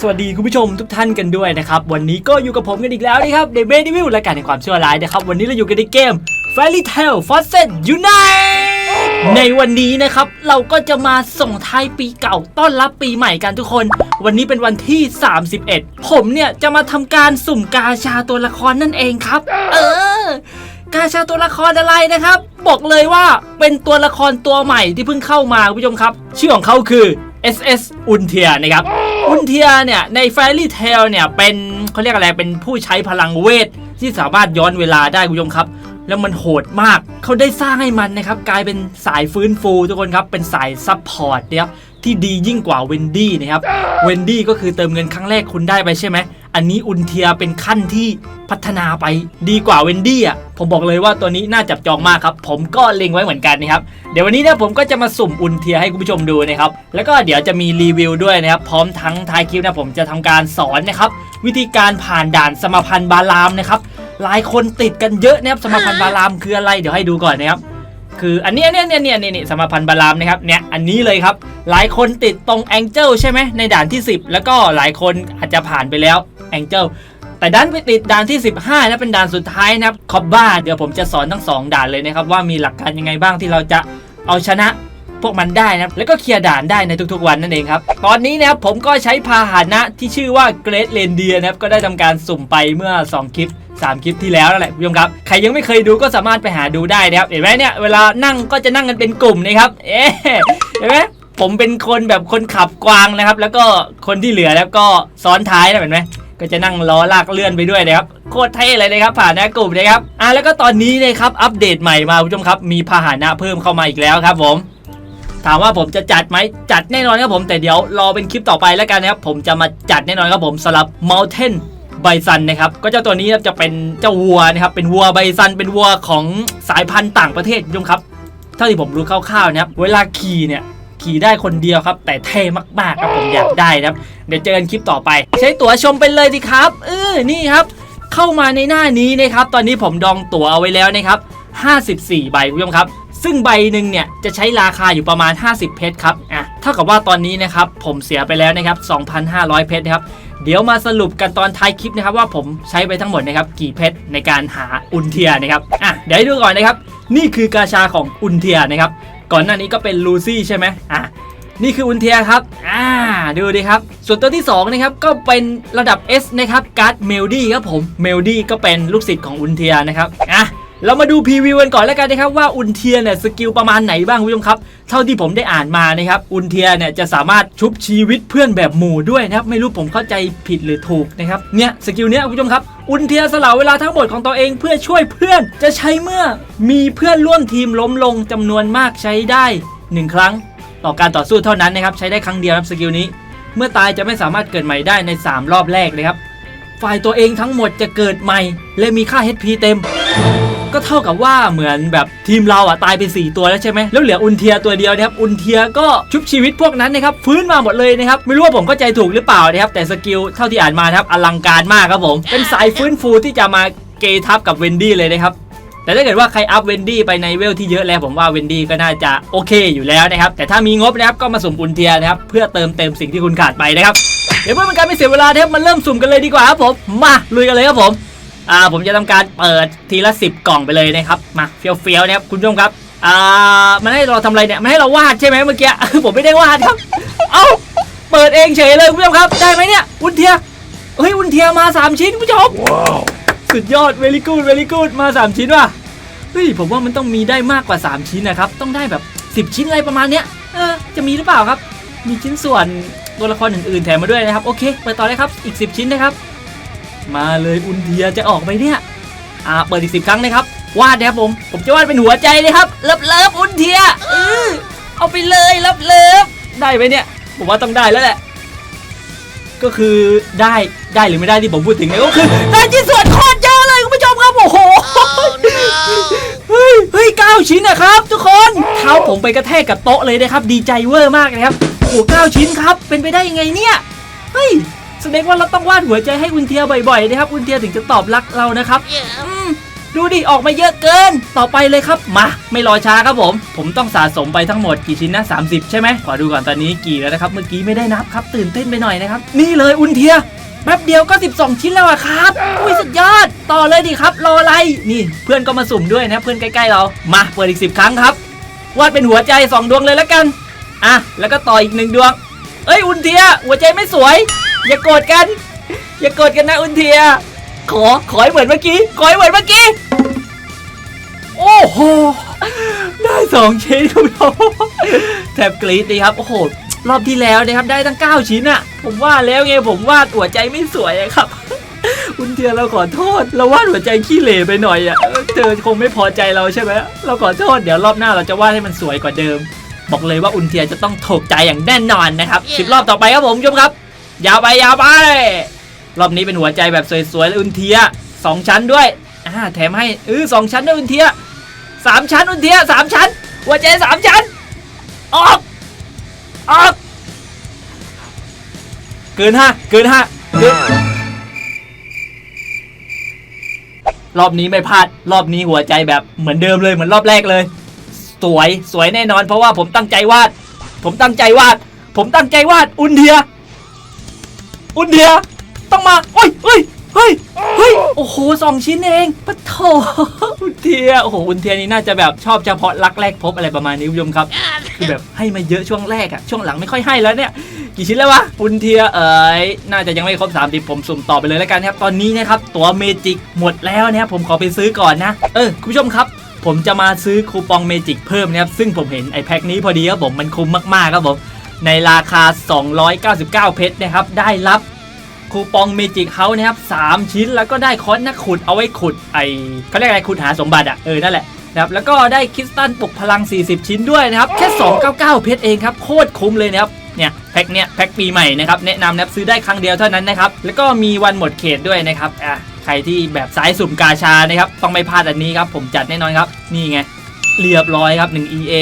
สวัสดีคุณผู้ชมทุกท่านกันด้วยนะครับ วันนี้ก็อยู่กับผมกันอีกแล้วนะครับในเบดิวิลรายการแห่งความชั่วร้ายนะครับ วันนี้เราอยู่กันในเกม Fairy Tail f o r c e t Unite ในวันนี้นะครับเราก็จะมาส่งท้ายปีเก่าต้อนรับปีใหม่กันทุกคน วันนี้เป็นวันที่ 31 ผมเนี่ยจะมาทำการสุ่มกาชาตัวละครนั่นเองครับ เออกาชาตัวละครอะไรนะครับ บอกเลยว่าเป็นตัวละครตัวใหม่ที่เพิ่งเข้ามาคุณผู้ชมครับ ชื่อของเขาคือ SS อุนเทียนะครับ คุณเทียเนี่ยในแฟรี่เทลเนี่ยเป็นเขาเรียกอะไรเป็นผู้ใช้พลังเวทที่สามารถย้อนเวลาได้คุณผู้ชมครับ แล้วมันโหดมากเขาได้สร้างให้มันนะครับกลายเป็นสายฟื้นฟูทุกคนครับเป็นสายซับพอร์ตนะครับ ที่ดียิ่งกว่าเวนดี้นะครับเวนดี้ก็คือเติมเงินครั้งแรกคุณได้ไปใช่ไหมอันนี้อุนเทียเป็นขั้นที่พัฒนาไปดีกว่าเวนดี้อะผมบอกเลยว่าตัวนี้น่าจับจองมากครับ ผมก็เล็งไว้เหมือนกันนะครับ เดี๋ยววันนี้เนะผมก็จะมาสุ่มอุนเทียให้คุณผู้ชมดูนะครับ แล้วก็เดี๋ยวจะมีรีวิวด้วยนะครับ พร้อมทั้งท้ายคลิปนะผมจะทำการสอนนะครับ วิธีการผ่านด่านสมพันธ์บาลามนะครับหลายคนติดกันเยอะนะครับสมพันธ์บาลามคืออะไรเดี๋ยวให้ดูก่อนนะครับ คืออันเนี้ยเนี่ยเนี่ยเนี่ยเนี่ยสมพันธ์บาลามนะครับเนี่ยอันนี้เลยครับ หลายคนติดตรงแองเจิลใช่ไหมในด่านที่ 10 แล้วก็หลายคนอาจจะผ่านไปแล้วแองเจิลแต่ด้านไปติดด่านที่ 15นะเป็นด่านสุดท้ายนะครับคอบบ้าเดี๋ยวผมจะสอนทั้ง 2 ด่านเลยนะครับว่ามีหลักการยังไงบ้างที่เราจะเอาชนะ พวกมันได้นะแล้วก็เคลียร์ด่านได้ในทุกๆวันนั่นเองครับ ตอนนี้นะครับผมก็ใช้พาหนะที่ชื่อว่าเกรดเลนเดียนะครับก็ได้ทำการสุ่มไปเมื่อ 2 คลิป3 คลิปที่แล้วนั่นแหละคุณผู้ชมครับ ใครยังไม่เคยดูก็สามารถไปหาดูได้นะครับเห็นไหมเนี่ยเวลานั่งก็จะนั่งกันเป็นกลุ่มนะครับเอ๊เห็นไหมผมเป็นคนแบบคนขับกวางนะครับ แล้วก็คนที่เหลือแล้วก็ซ้อนท้ายนะเห็นไหมก็จะนั่งล้อลากเลื่อนไปด้วยนะครับโคตรเท่เลยนะครับผ่านน้ากลุ่มนะครับอะแล้วก็ตอนนี้นะครับอัปเดตใหม่มาคุณผู้ชมครับ มีพาหนะเพิ่มเข้ามาอีกแล้วครับผม ถามว่าผมจะจัดไหมจัดแน่นอนครับผมแต่เดี๋ยวรอเป็นคลิปต่อไปแล้วกันนะครับผมจะมาจัดแน่นอนครับผมสำหรับ Mountain ไบซันนะครับก็เจ้าตัวนี้จะเป็นเจ้าวัวนะครับเป็นวัวไบซันเป็นวัวของสายพันธุ์ต่างประเทศคุณผู้ชมครับเท่าที่ผมรู้คร่าวๆนะครับเวลาขี่เนี่ยขี่ได้คนเดียวครับ แต่เท่มากๆครับผมอยากได้นะครับเดี๋ยวเจอกันคลิปต่อไป ใช้ตั๋วชมไปเลยสิครับเออนี่ครับ เข้ามาในหน้านี้นะครับ ตอนนี้ผมดองตั๋วเอาไว้แล้วนะครับ54ใบคุณผู้ชมครับ ซึ่งใบหนึ่งเนี่ยจะใช้ราคาอยู่ประมาณ 50 เพชรครับอะเท่ากับว่าตอนนี้นะครับผมเสียไปแล้วนะครับ2,500 เพชรนะครับเดี๋ยวมาสรุปกันตอนท้ายคลิปนะครับว่าผมใช้ไปทั้งหมดนะครับกี่เพชรในการหาอุนเทียนะครับอะเดี๋ยวให้ดูก่อนนะครับ นี่คือกาชาของอุนเทียนะครับก่อนหน้านี้ก็เป็นลูซี่ใช่ไหมอะนี่คืออุนเทียครับ อ่า ดูดิครับ ส่วนตัวที่2นะครับ ก็เป็นระดับ S นะครับ การ์ดเมลดี้ครับผม เมลดี้ก็เป็นลูกศิษย์ของอุนเทียนะครับ อะ เรามาดูพรีวิวกันก่อนแล้วกันนะครับว่าอุนเทียเนี่ยสกิลประมาณไหนบ้างคุณผู้ชมครับเท่าที่ผมได้อ่านมานะครับอุนเทียเนี่ยจะสามารถชุบชีวิตเพื่อนแบบหมู่ด้วยนะครับไม่รู้ผมเข้าใจผิดหรือถูกนะครับเนี่ยสกิลเนี้ยคุณผู้ชมครับอุนเทียสละเวลาทั้งหมดของตัวเองเพื่อช่วยเพื่อนจะใช้เมื่อมีเพื่อนร่วมทีมล้มลงจำนวนมากใช้ได้หนึ่งครั้ง ต่อการต่อสู้เท่านั้นนะครับใช้ได้ครั้งเดียวครับสกิลนี้ เมื่อตายจะไม่สามารถเกิดใหม่ได้ใน 3 รอบแรกเลยครับฝ่ายตัวเองทั้งหมดจะเกิดใหม่ และมีค่า HP เต็ม ก็เท่ากับว่าเหมือนแบบทีมเราอะตายไป 4 ตัวแล้วใช่ไหมแล้วเหลืออุนเทียตัวเดียวนะครับอุนเทียก็ชุบชีวิตพวกนั้นนะครับฟื้นมาหมดเลยนะครับไม่รู้ว่าผมเข้าใจถูกหรือเปล่านะครับแต่สกิลเท่าที่อ่านมาครับอลังการมากครับผม เป็นสายฟื้นฟูที่จะมาเกทับกับเวนดี้เลยนะครับแต่ถ้าเกิดว่าใครอัพเวนดี้ไปในเวลที่เยอะแล้วผมว่าเวนดี้ก็น่าจะโอเคอยู่แล้วนะครับ แต่ถ้ามีงบนะครับก็มาสุ่มอุนเทียนะครับเพื่อเติมเต็มสิ่งที่คุณขาดไปนะครับเดี๋ยวเพื่อเป็นการไม่เสียเวลานะครับมาเริ่มสุ่มกันเลยดีกว่าครับผมมาลุยกันเลยครับผม อ่าผมจะทำการเปิดทีละ 10 กล่องไปเลยนะครับมาเฟี้ยวๆนะครับคุณผู้ชมครับอ่ามันให้เราทำอะไรเนี่ยมันให้เราวาดใช่ไหมเมื่อกี้ผมไม่ได้วาดครับ เอ้าเปิดเองเฉยเลยคุณผู้ชมครับ ได้ไหมเนี่ยอุนเทียเฮ้ยอุนเทียมาสามชิ้นคุณผู้ชมสุดยอด very good very good มา 3 ชิ้นว่ะเฮ้ยผมว่ามันต้องมีได้มากกว่า 3 ชิ้นนะครับต้องได้แบบ 10 ชิ้นอะไรประมาณเนี้ยเออจะมีหรือเปล่าครับ มีชิ้นส่วนตัวละครอื่นๆแถมมาด้วยนะครับโอเคเปิดต่อเลยครับอีก 10 ชิ้นนะครับ มาเลยอุนเทียจะออกไปเนี่ย อ่า เปิดอีก10ครั้งนะครับ วาดนะครับผม ผมจะวาดเป็นหัวใจเลยครับ เลิฟเลิฟอุนเทียเออเอาไปเลยเลิฟเลิฟได้ไหมเนี่ย ผมว่าต้องได้แล้วแหละ ก็คือได้ได้หรือไม่ได้ที่ผมพูดถึงเนี่ยก็คือได้ชิ้นส่วนโคตรเยอะเลยคุณผู้ชมครับโอ้โหเฮ้ยเฮ้ยเก้าชิ้นนะครับทุกคนเท้าผมไปกระแทกกับโต๊ะเลยนะครับ ดีใจเวอร์มากนะครับโอ้โหเก้าชิ้นครับ เป็นไปได้ยังไงเนี่ยเฮ้ย แสดงว่าเราต้องวาดหัวใจให้อุนเทียบ่อยๆนะครับอุนเทียถึงจะตอบรักเรานะครับอืมดูดูดิ ออกมาเยอะเกิน ต่อไปเลยครับ มา ไม่รอช้าครับผม ผมต้องสะสมไปทั้งหมดกี่ชิ้นนะ 30 ใช่ไหม ขอดูก่อนตอนนี้กี่แล้วนะครับ เมื่อกี้ไม่ได้นับครับ ตื่นเต้นไปหน่อยนะครับ นี่เลยอุนเทีย แป๊บเดียวก็ 12 ชิ้นแล้วอะครับ อุ้ยสุดยอด ต่อเลยดิครับ รออะไร นี่ เพื่อนก็มาสุ่มด้วยนะ เพื่อนใกล้ๆเรา มาเปิดอีก 10 ครั้งครับ วาดเป็นหัวใจ 2 ดวงเลยแล้วกัน อะ แล้วก็ต่ออีกหนึ่งดวง เอ้ย อุนเทีย หัวใจไม่สวย อย่าโกรธกัน อย่าโกรธกันนะอุนเทีย ขอขอให้เหมือนเมื่อกี้ขอให้เหมือนเมื่อกี้ โอ้โหได้สองชิ้นคุณผู้ชมแทบกรี๊ดดีครับโอ้โหรอบที่แล้วนะครับได้ตั้ง 9 ชิ้นอะผมว่าแล้วไงผมวาดหัวใจไม่สวยอะครับอุนเทียเราขอโทษ เราวาดหัวใจขี้เหร่ไปหน่อยอะเออเธอคงไม่พอใจเราใช่ไหมเราขอโทษเดี๋ยวรอบหน้าเราจะวาดให้มันสวยกว่าเดิม บอกเลยว่าอุนเทียจะต้องถูกใจอย่างแน่นอนนะครับสิบรอบต่อไปครับผมผู้ชมครับ ยาวไปยาวไป รอบนี้เป็นหัวใจแบบสวยๆและอุนเทียสองชั้นด้วยอ่าแถมให้เออสองชั้นด้วยอุนเทียสามชั้นอุนเทียสามชั้น หัวใจสามชั้น ออกออกเกินห้าเกินห้าเกินรอบนี้ไม่พลาด รอบนี้หัวใจแบบเหมือนเดิมเลยเหมือนรอบแรกเลย สวยสวยแน่นอน เพราะว่าผมตั้งใจวาด ผมตั้งใจวาด ผมตั้งใจวาดอุนเทีย อุนเทียต้องมาโอ้ยเฮ้ยเฮ้ยเฮ้ยโอ้โหสองชิ้นเองปะโถอุนเทียโอ้โหอุนเทียนี่น่าจะแบบชอบเฉพาะรักแรกพบอะไรประมาณนี้คุณผู้ชมครับคือแบบให้มาเยอะช่วงแรกอะช่วงหลังไม่ค่อยให้แล้วเนี่ยกี่ชิ้นแล้ววะอุนเทียเอ๋ยน่าจะยังไม่ครบ30 ผมสุ่มต่อไปเลยแล้วกันครับ ตอนนี้นะครับตัวเมจิกหมดแล้วนะครับผมขอไปซื้อก่อนนะ เออคุณผู้ชมครับ ผมจะมาซื้อคูปองเมจิกเพิ่มนะครับซึ่งผมเห็นไอ้แพ็คนี้พอดีครับผมมันคุ้มมากๆครับผม ในราคา 299 เพชรนะครับ ได้รับคูปองเมจิกเฮาส์นะครับ3ชิ้นแล้วก็ได้ค้อนนักขุดเอาไว้ขุดไอเขาเรียกอะไรขุดหาสมบัติอะเออ นั่นแหละนะครับแล้วก็ได้คริสตัลปลุกพลัง 40 ชิ้นด้วยนะครับ แค่ 299 เพชรเองครับ โคตรคุ้มเลยนะครับเนี่ยแพ็คเนี้ยแพ็คปีใหม่นะครับแนะนำนะครับซื้อได้ครั้งเดียวเท่านั้นนะครับ แล้วก็มีวันหมดเขตด้วยนะครับอะใครที่แบบสายสุ่มกาชานะครับต้องไม่พลาดอันนี้ครับ ผมจัดแน่นอนครับ นี่ไงเรียบร้อยครับ 1 EA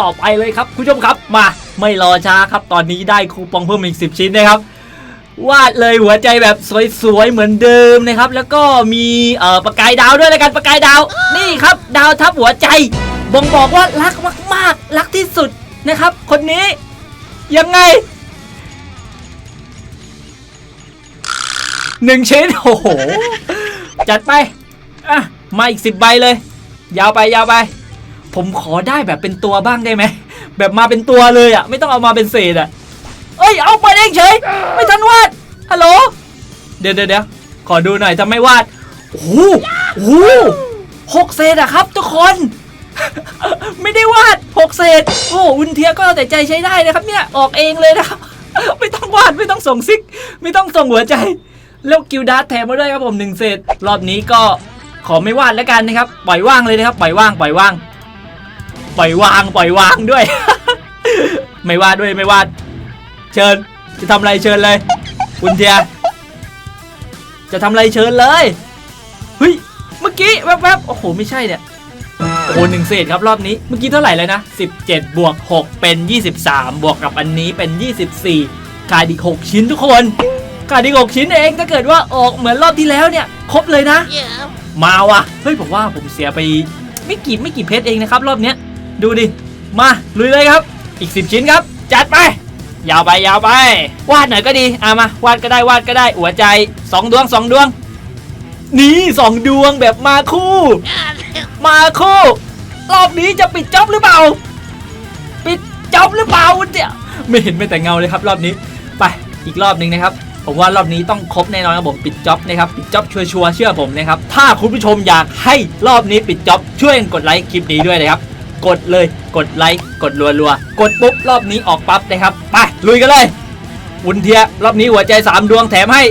ต่อไปเลยครับคุณผู้ชมครับมา ไม่รอช้าครับตอนนี้ได้คูปองเพิ่มอีก 10 ชิ้นนะครับวาดเลยหัวใจแบบสวยๆเหมือนเดิมนะครับ แล้วก็มีเอ่อประกายดาวด้วยแล้วกันประกายดาวนี่ครับ ดาวทับหัวใจบ่งบอกว่ารักมากๆ รักที่สุดนะครับ คนนี้ยังไงหนึ่งชิ้นโอ้โหจัดไปอะมาอีกสิบใบเลย ยาวไปยาวไป ผมขอได้แบบเป็นตัวบ้างได้ไหม แบบมาเป็นตัวเลยอะ ไม่ต้องเอามาเป็นเศษอะเอ้ยเอาไปเองเฉยไม่ทันวาดฮัลโหลเดี๋ยวเดี๋ยวเดี๋ยวขอดูหน่อยทำไม่วาดโอ้โหโอ้โหหกเศษอะครับ ทุกคน ไม่ได้วาดหกเศษ โอ้อุนเทียก็เอาแต่ใจใช้ได้นะครับเนี่ยออกเองเลยนะครับ ไม่ต้องวาดไม่ต้องส่งซิก ไม่ต้องส่งหัวใจ แล้วกิลดาร์แถมมาด้วยครับผมหนึ่งเศษ รอบนี้ก็ขอไม่วาดแล้วกันนะครับ ปล่อยว่างเลยนะครับ ปล่อยว่าง ปล่อยว่าง ปล่อยวางปล่อยวางด้วย ไม่วาดด้วยไม่วาด เชิญจะทำอะไรเชิญเลยอุนเทียจะทำอะไรเชิญเลยเฮ้ยเมื่อกี้แวบๆโอ้โหไม่ใช่เนี่ยโอ้โหหนึ่งเศษครับรอบนี้เมื่อกี้เท่าไหร่เลยนะ 17 บวก 6 เป็น 23 บวกกับอันนี้เป็น 24ขาดอีก 6 ชิ้นทุกคนขาดอีก 6 ชิ้นเองถ้าเกิดว่าออกเหมือนรอบที่แล้วเนี่ย ครบเลยนะมาว่ะเฮ้ยผมว่าผมเสียไปไม่กี่ไม่กี่เพชรเองนะครับรอบเนี้ย ดูดิ มาลุยเลยครับ อีก 10 ชิ้นครับ จัดไป ยาวไปยาวไป วาดหน่อยก็ดีอะมาวาดก็ได้วาดก็ได้หัวใจสองดวงสองดวง นี่สองดวงแบบมาคู่ มาคู่ รอบนี้จะปิดจ็อบหรือเปล่า ปิดจ็อบหรือเปล่าเนี่ยไม่เห็นไม่แต่เงาเลยครับรอบนี้ ไปอีกรอบหนึ่งนะครับผมว่ารอบนี้ต้องครบแน่นอนครับผมปิดจ็อบนะครับปิดจ็อบชัวร์เชื่อผมนะครับถ้าคุณผู้ชมอยากให้รอบนี้ปิดจ็อบช่วยกดไลค์คลิปนี้ด้วยนะครับ กดเลยกดไลค์กดรัวๆ กดปุ๊บรอบนี้ออกปั๊บนะครับไปลุยกันเลยอุนเทียรอบนี้หัวใจสามดวงแถมให้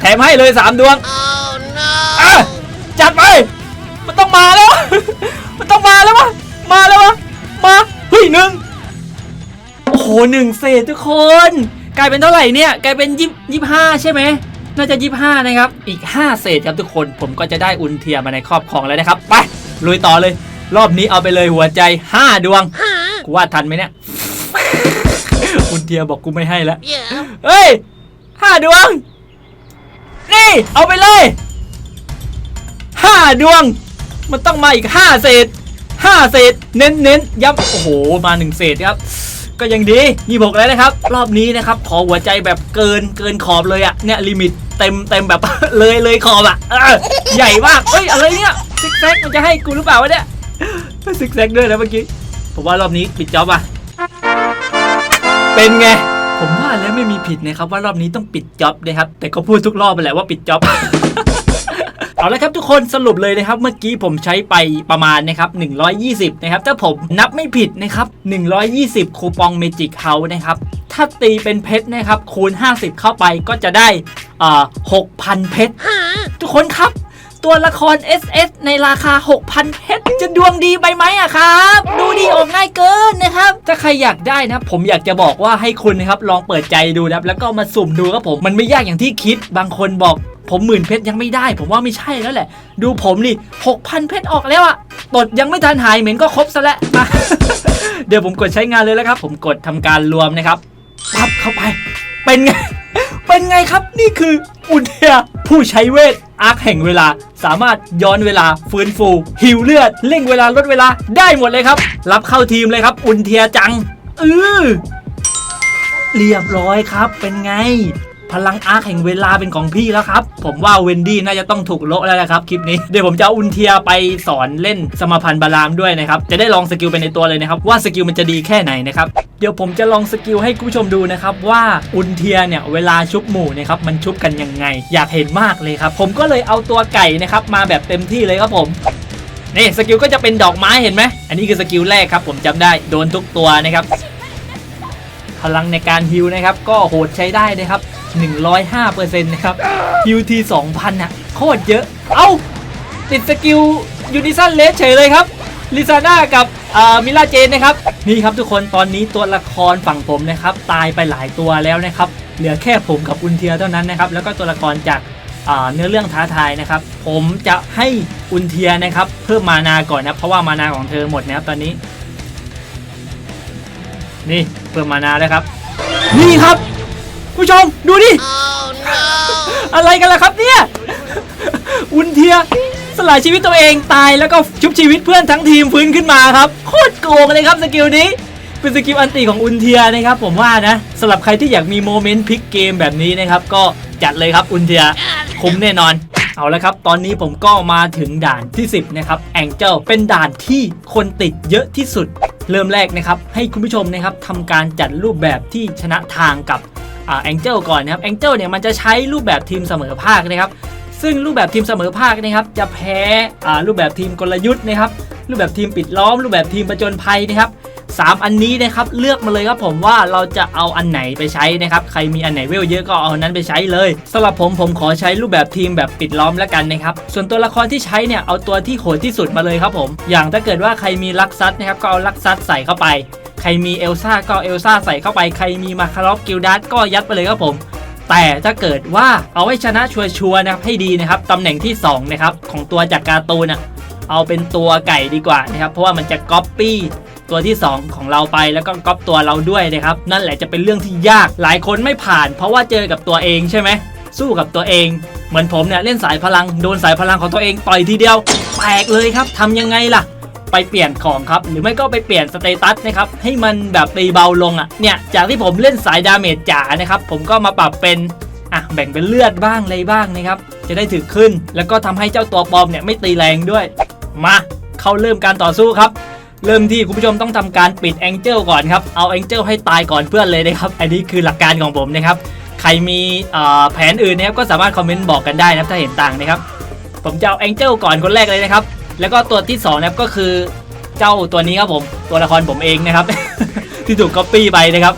แถมให้เลยสามดวง Oh no! อะจัดไป มันต้องมาแล้ว มันต้องมาแล้ววะมาแล้ววะมาเฮ้ยหนึ่งโอ้โหหนึ่งเศษทุกคน กลายเป็นเท่าไหร่เนี่ยกลายเป็นยี่ยี่ห้าใช่ไหมน่าจะยี่ห้านะครับ อีก 5 เศษครับทุกคน ผมก็จะได้อุนเทียมาในครอบครองแล้วนะครับ ไปลุยต่อเลย รอบนี้เอาไปเลยหัวใจ 5 ดวง กูวาดทันไหมเนี่ยอุนเทียบอกกูไม่ให้แล้ว Yeah. เฮ้ยห้าดวง นี่ เอาไปเลยห้าดวง มันต้องมาอีกห้าเศษห้าเศษ เน้นเน้นย้ำโอ้โห มาหนึ่งเศษครับ ก็ยังดียี่หกแล้วนะครับ รอบนี้นะครับ ขอหัวใจแบบเกินเกินขอบเลยอะเนี่ยลิมิตเต็มเต็มแบบเลยเลยขอบอะเออใหญ่มากเฮ้ยอะไรเนี่ยซิกแซกมันจะให้กูหรือเปล่าวะเนี่ย ซิกแซกด้วยนะเมื่อกี้ ผมว่ารอบนี้ปิดจ็อบอะเป็นไง ผมว่าแล้วไม่มีผิดนะครับว่ารอบนี้ต้องปิดจ็อบนะครับ แต่ก็พูดทุกรอบไปแหละว่าปิดจ็อบเอาละครับทุกคนสรุปเลยนะครับเมื่อกี้ผมใช้ไปประมาณนะครับ120 นะครับ ถ้าผมนับไม่ผิดนะครับ 120 คูปองเมจิกเฮาส์นะครับ ถ้าตีเป็นเพชรนะครับ คูณ 50 เข้าไปก็จะได้อ่า6,000 เพชร ทุกคนครับ ตัวละคร SS ในราคา 6,000เพชรจะดวงดีไปไหมอะครับ ดูดีออกง่ายเกินนะครับ ถ้าใครอยากได้นะ ผมอยากจะบอกว่าให้คุณนะครับลองเปิดใจดูนะครับแล้วก็มาสุ่มดูครับผมมันไม่ยากอย่างที่คิดบางคนบอกผมหมื่นเพชรยังไม่ได้ ผมว่าไม่ใช่แล้วแหละ ดูผมนี่6,000เพชรออกแล้วอะตดยังไม่ทันหายเหม็นก็ครบซะแล้วมาเดี๋ยวผมกดใช้งานเลยแล้วครับ ผมกดทำการรวมนะครับปั๊บเข้าไป เป็นไง เป็นไงครับนี่คืออุเทียผู้ใช้เวทอาร์คแห่งเวลา สามารถย้อนเวลาฟื้นฟูหิวเลือดเร่งเวลาลดเวลาได้หมดเลยครับ รับเข้าทีมเลยครับ อุนเทียจังเออเรียบร้อยครับเป็นไง พลังอาร์คแห่งเวลาเป็นของพี่แล้วครับ ผมว่าเวนดี้น่าจะต้องถูกโละแล้วนะครับคลิปนี้ เดี๋ยวผมจะเอาอุนเทียไปสอนเล่นสมพันธ์บารามด้วยนะครับ จะได้ลองสกิลไปในตัวเลยนะครับ ว่าสกิลมันจะดีแค่ไหนนะครับเดี๋ยวผมจะลองสกิลให้คุณผู้ชมดูนะครับ ว่าอุนเทียเนี่ยเวลาชุบหมู่นะครับมันชุบกันยังไง อยากเห็นมากเลยครับ ผมก็เลยเอาตัวไก่นะครับมาแบบเต็มที่เลยครับผมนี่สกิลก็จะเป็นดอกไม้เห็นไหมอันนี้คือสกิลแรกครับ ผมจำได้โดนทุกตัวนะครับพลังในการฮิวนะครับ ก็โหดใช้ได้นะครับ 105%นะครับฮิวที2,000อะโคตรเยอะ เอ้า ติดสกิลยูนิซันเลสเฉยเลยครับลิซาน่ากับมิลาเจนนะครับนี่ครับทุกคนตอนนี้ตัวละครฝั่งผมนะครับตายไปหลายตัวแล้วนะครับเหลือแค่ผมกับอุนเทียเท่านั้นนะครับแล้วก็ตัวละครจากเนื้อเรื่องท้าทายนะครับ ผมจะให้อุนเทียนะครับเพิ่มมานาก่อนนะเพราะว่ามานาของเธอหมดนะครับตอนนี้ นี่เพิ่มมานาแล้วครับ นี่ครับ ผู้ชมดูดิ อะไรกันล่ะครับเนี่ยอุนเทียสละชีวิตตัวเองตายแล้วก็ชุบชีวิตเพื่อนทั้งทีมฟื้นขึ้นมาครับโคตรโกงเลยครับสกิลนี้เป็นสกิลอันติของอุนเทียนะครับผมว่านะสำหรับใครที่อยากมีโมเมนต์พลิกเกมแบบนี้นะครับก็จัดเลยครับอุนเทียคุ้มแน่นอนเอาละครับ ตอนนี้ผมก็มาถึงด่านที่ 10 นะครับแองเจิลเป็นด่านที่คนติดเยอะที่สุด เริ่มแรกนะครับ ให้คุณผู้ชมนะครับทำการจัดรูปแบบที่ชนะทางกับอ่า แองเจิลก่อนนะครับแองเจิลเนี่ยมันจะใช้รูปแบบทีมเสมอภาคนะครับซึ่งรูปแบบทีมเสมอภาคนะครับจะแพ้อ่ารูปแบบทีมกลยุทธ์นะครับรูปแบบทีมปิดล้อม รูปแบบทีมประจนภัยนะครับสามอันนี้นะครับเลือกมาเลยครับผมว่าเราจะเอาอันไหนไปใช้นะครับใครมีอันไหนเวลเยอะก็เอาอันนั้นไปใช้เลยสำหรับผมผมขอใช้รูปแบบทีมแบบปิดล้อมแล้วกันนะครับส่วนตัวละครที่ใช้เนี่ยเอาตัวที่โหดที่สุดมาเลยครับผม อย่างถ้าเกิดว่าใครมีลักซัสนะครับก็เอาลักซัสใส่เข้าไป ใครมีเอลซ่าก็เอลซ่าใส่เข้าไปใครมีมาคารอฟกิลดัสก็ยัดไปเลยครับผม แต่ถ้าเกิดว่าเอาไว้ชนะชัวร์ๆนะครับให้ดีนะครับตำแหน่งที่สองนะครับของตัวจากการ์ตูนอะเอาเป็นตัวไก่ดีกว่านะครับเพราะว่ามันจะก๊อปปี้ตัวที่ 2 ของเราไปแล้วก็ก๊อปตัวเราด้วยนะครับนั่นแหละจะเป็นเรื่องที่ยากหลายคนไม่ผ่าน เพราะว่าเจอกับตัวเองใช่ไหมสู้กับตัวเองเหมือนผมเนี่ยเล่นสายพลังโดนสายพลังของตัวเองต่อยทีเดียวแตกเลยครับทำยังไงล่ะ ไปเปลี่ยนของครับ หรือไม่ก็ไปเปลี่ยนสเตตัสนะครับให้มันแบบตีเบาลงอะเนี่ยจากที่ผมเล่นสายดาเมจจ๋านะครับผมก็มาปรับเป็นอะแบ่งเป็นเลือดบ้างอะไรบ้างนะครับจะได้ถึกขึ้น แล้วก็ทำให้เจ้าตัวปลอมเนี่ยไม่ตีแรงด้วย มาเข้าเริ่มการต่อสู้ครับเริ่มที่คุณผู้ชมต้องทำการปิดแองเจิลก่อนครับ เอาแองเจิลให้ตายก่อนเพื่อนเลยนะครับ อันนี้คือหลักการของผมนะครับ ใครมีแผนอื่นนะครับก็สามารถคอมเมนต์บอกกันได้นะครับถ้าเห็นต่างนะครับ ผมจะเอาแองเจิลก่อนคนแรกเลยนะครับ แล้วก็ตัวที่สองนะครับก็คือเจ้าตัวนี้ครับผมตัวละครผมเองนะครับ ที่ถูกก๊อปปี้ไปนะครับ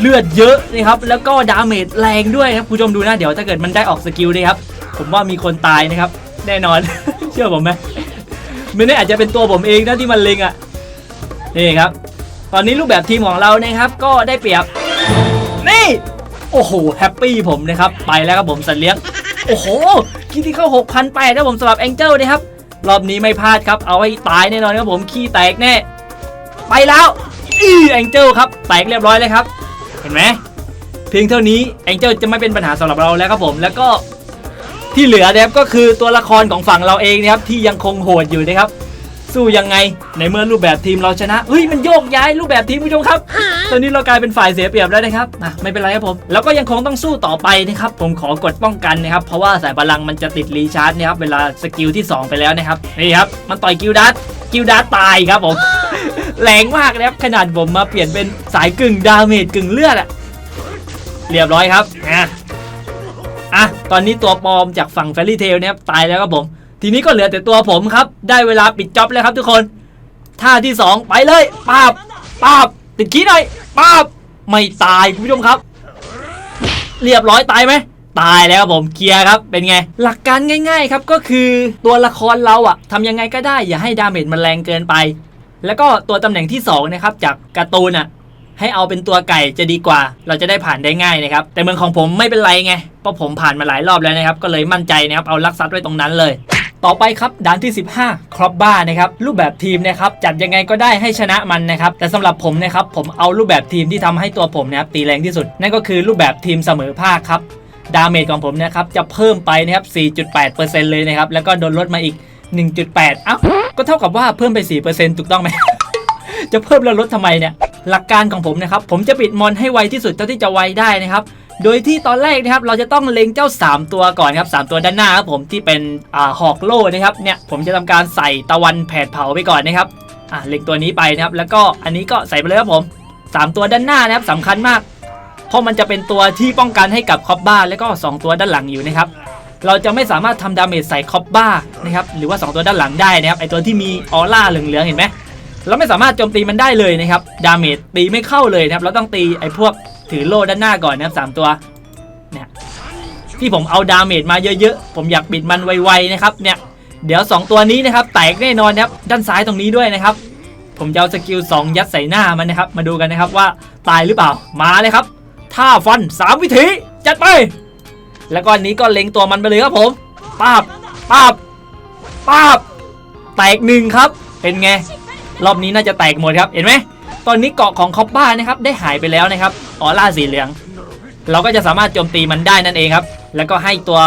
เลือดเยอะนะครับแล้วก็ดาเมจแรงด้วยครับผู้ชมดูนะเดี๋ยวถ้าเกิดมันได้ออกสกิลนะครับผมว่ามีคนตายนะครับ แน่นอน เชื่อผมไหมไม่แน่อาจจะเป็นตัวผมเองนะที่มันเล็งอะนี่ครับ ตอนนี้รูปแบบทีมของเรานะครับ ก็ได้เปรียบนี่โอ้โหแฮปปี้ผมนะครับ ไปแล้วครับผมสัตว์เลี้ยง โอ้โหคิดที่เข้า6,000ไปนะผมสำหรับแองเจิลนะครับ รอบนี้ไม่พลาดครับ เอาให้ตายแน่นอนครับผมขี้แตกแน่ ไปแล้วอีแองเจิลครับ แตกเรียบร้อยเลยครับ เห็นไหมเพียงเท่านี้แองเจิลจะไม่เป็นปัญหาสำหรับเราแล้วครับผมแล้วก็ที่เหลือนะครับก็คือตัวละครของฝั่งเราเองนะครับที่ยังคงโหดอยู่นะครับ สู้ยังไง ในเมื่อรูปแบบทีมเราชนะเฮ้ยมันโยกย้ายรูปแบบทีมผู้ชมครับ ตอนนี้เรากลายเป็นฝ่ายเสียเปรียบแล้วนะครับอะไม่เป็นไรครับผมแล้วก็ยังคงต้องสู้ต่อไปนะครับผมขอกดป้องกันนะครับเพราะว่าสายพลังมันจะติดรีชาร์จนะครับเวลาสกิลที่ 2 ไปแล้วนะครับนี่ครับมันต่อยกิลดัสกิลดัสตายครับผมแรงมากนะครับขนาดผมมาเปลี่ยนเป็นสายกึ่งดาเมจกึ่งเลือดอะเรียบร้อยครับอะอะตอนนี้ตัวปลอมจากฝั่งแฟรี่เทลนะครับตายแล้วครับผม ทีนี้ก็เหลือแต่ตัวผมครับ ได้เวลาปิดจ็อบแล้วครับทุกคน ท่าที่ 2 ไปเลยปาบปาบติดขี้หน่อยปาบไม่ตายคุณผู้ชมครับ เรียบร้อยตายไหมตายแล้วผมเคลียร์ครับเป็นไง หลักการง่าย ๆ ครับก็คือตัวละครเราอะทำยังไงก็ได้อย่าให้ดาเมจมันแรงเกินไป แล้วก็ตัวตำแหน่งที่2นะครับจากการ์ตูนอะ ให้เอาเป็นตัวไก่จะดีกว่า เราจะได้ผ่านได้ง่ายนะครับ แต่เมืองของผมไม่เป็นไรไง เพราะผมผ่านมาหลายรอบแล้วนะครับ ก็เลยมั่นใจนะครับ เอาลักซัดไว้ตรงนั้นเลยต่อไปครับด่านที่ 15 ครอบบ้านะครับรูปแบบทีมนะครับจัดยังไงก็ได้ให้ชนะมันนะครับแต่สำหรับผมนะครับผมเอารูปแบบทีมที่ทำให้ตัวผมนะครับตีแรงที่สุด นั่นก็คือรูปแบบทีมเสมอภาคครับดาเมจของผมนะครับจะเพิ่มไปนะครับ 4.8%เลยนะครับแล้วก็โดนลดมาอีก 1.8เอ้าก็เท่ากับว่าเพิ่มไป 4%ถูกต้องไหม จะเพิ่มแล้วลดทำไมเนี่ย หลักการของผมนะครับผมจะปิดมอนให้ไวที่สุดเท่าที่จะไวได้นะครับโดยที่ตอนแรกนะครับเราจะต้องเล็งเจ้า 3 ตัวก่อนครับ3ตัวด้านหน้าครับผมที่เป็นอ่าหอกโล่นะครับเนี่ยผมจะทำการใส่ตะวันแผดเผาไปก่อนนะครับอ่าเล็งตัวนี้ไปนะครับแล้วก็อันนี้ก็ใส่ไปเลยครับผม 3 ตัวด้านหน้านะครับสำคัญมาก เพราะมันจะเป็นตัวที่ป้องกันให้กับคอบบ้าแล้วก็ 2 ตัวด้านหลังอยู่นะครับเราจะไม่สามารถทำดาเมจใส่คอบบ้านะครับหรือว่า 2 ตัวด้านหลังได้นะครับไอตัวที่มีออร่าเหลืองๆเห็นไหม เราไม่สามารถโจมตีมันได้เลยนะครับดาเมจตีไม่เข้าเลยนะครับเราต้องตีไอ้พวกถือโล่ด้านหน้าก่อนนะครับสามตัวเนี่ยที่ผมเอาดาเมจมาเยอะๆ ผมอยากปิดมันไวๆนะครับเนี่ยเดี๋ยว 2 ตัวนี้นะครับแตกแน่นอนนะครับด้านซ้ายตรงนี้ด้วยนะครับ ผมจะเอาสกิล2ยัดใส่หน้ามันนะครับ มาดูกันนะครับว่าตายหรือเปล่ามาเลยครับท่าฟัน 3 วิธีจัดไป แล้วก็อันนี้ก็เล็งตัวมันไปเลยครับผมปาบปาบปาบแตกหนึ่งครับเป็นไง รอบนี้น่าจะแตกหมดครับ เห็นไหม ตอนนี้เกาะของคอปบ้านะครับได้หายไปแล้วนะครับ ออร่าสีเหลือง เราก็จะสามารถโจมตีมันได้นั่นเองครับ แล้วก็ให้ตัว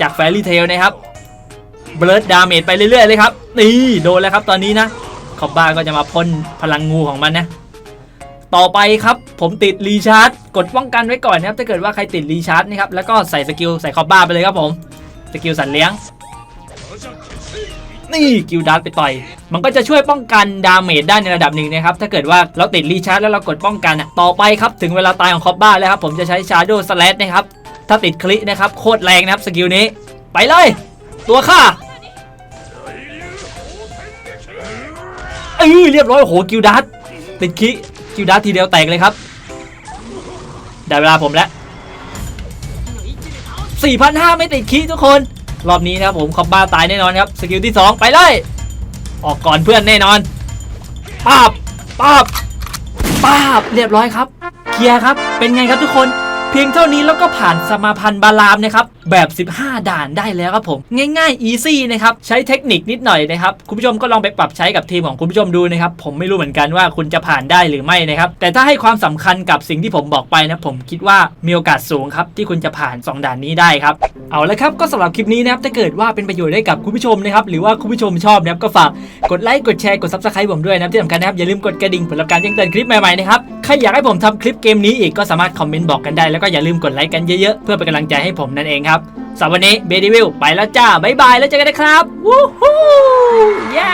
จากแฟรี่เทลนะครับ เบิร์ดดาเมจไปเรื่อยๆเลยครับ นี่โดนแล้วครับตอนนี้นะ คอปบ้าก็จะมาพ่นพลังงูของมันนะ ต่อไปครับผมติดรีชาร์จ กดป้องกันไว้ก่อนนะครับ ถ้าเกิดว่าใครติดรีชาร์จนะครับ แล้วก็ใส่สกิลใส่คอปบ้าไปเลยครับผม สกิลสัตว์เลี้ยง นี่กิลดัสไปต่อย มันก็จะช่วยป้องกันดาเมจได้ในระดับหนึ่งนะครับ ถ้าเกิดว่าเราติดรีชาร์จแล้วเรากดป้องกันอะต่อไปครับ ถึงเวลาตายของคอบบ้าแล้วครับ ผมจะใช้ชาร์โดสแลชนะครับ ถ้าติดคลินะครับ โคตรแรงนะครับสกิลนี้ ไปเลย ตัวข้าเออเรียบร้อยโหกิลดัสติดคลิกิลดัสทีเดียวแตกเลยครับได้เวลาผมแล้ว4,500ไม่ติดคลิทุกคน รอบนี้นะครับผมคอมบ้าตายแน่นอนครับสกิลที่ 2 ไปเลยออกก่อนเพื่อนแน่นอนป้าบป้าบป้าบเรียบร้อยครับ เคลียร์ครับ เป็นไงครับทุกคน เพียงเท่านี้แล้วก็ผ่านสมาพันธ์บาลามนะครับ แบบ 15 ด่านได้แล้วครับผม ง่ายๆอีซี่นะครับ ใช้เทคนิคนิดหน่อยนะครับ คุณผู้ชมก็ลองไปปรับใช้กับทีมของคุณผู้ชมดูนะครับ ผมไม่รู้เหมือนกันว่าคุณจะผ่านได้หรือไม่นะครับ แต่ถ้าให้ความสำคัญกับสิ่งที่ผมบอกไปนะ ผมคิดว่ามีโอกาสสูงครับ ที่คุณจะผ่าน 2 ด่านนี้ได้ครับ เอาละครับก็สำหรับคลิปนี้นะครับถ้าเกิดว่าเป็นประโยชน์ให้กับคุณผู้ชมนะครับหรือว่าคุณผู้ชมชอบนะครับก็ฝากกดไลค์กดแชร์กด subscribe ผมด้วยนะที่สำคัญนะครับอย่าลืมกดกระดิ่งเพื่อรับการแจ้งเตือนคลิปใหม่ๆนะครับใครอยากให้ผมทำคลิปเกมนี้อีกก็สามารถคอมเมนต์บอกกันได้แล้วก็อย่าลืมกดไลค์กันเยอะๆเพื่อเป็นกำลังใจให้ผมนั่นเองครับ สำหรับวันนี้เบดิวิลไปแล้วจ้า บ๊ายบายแล้วเจอกันนะครับ วู้ฮู้เย้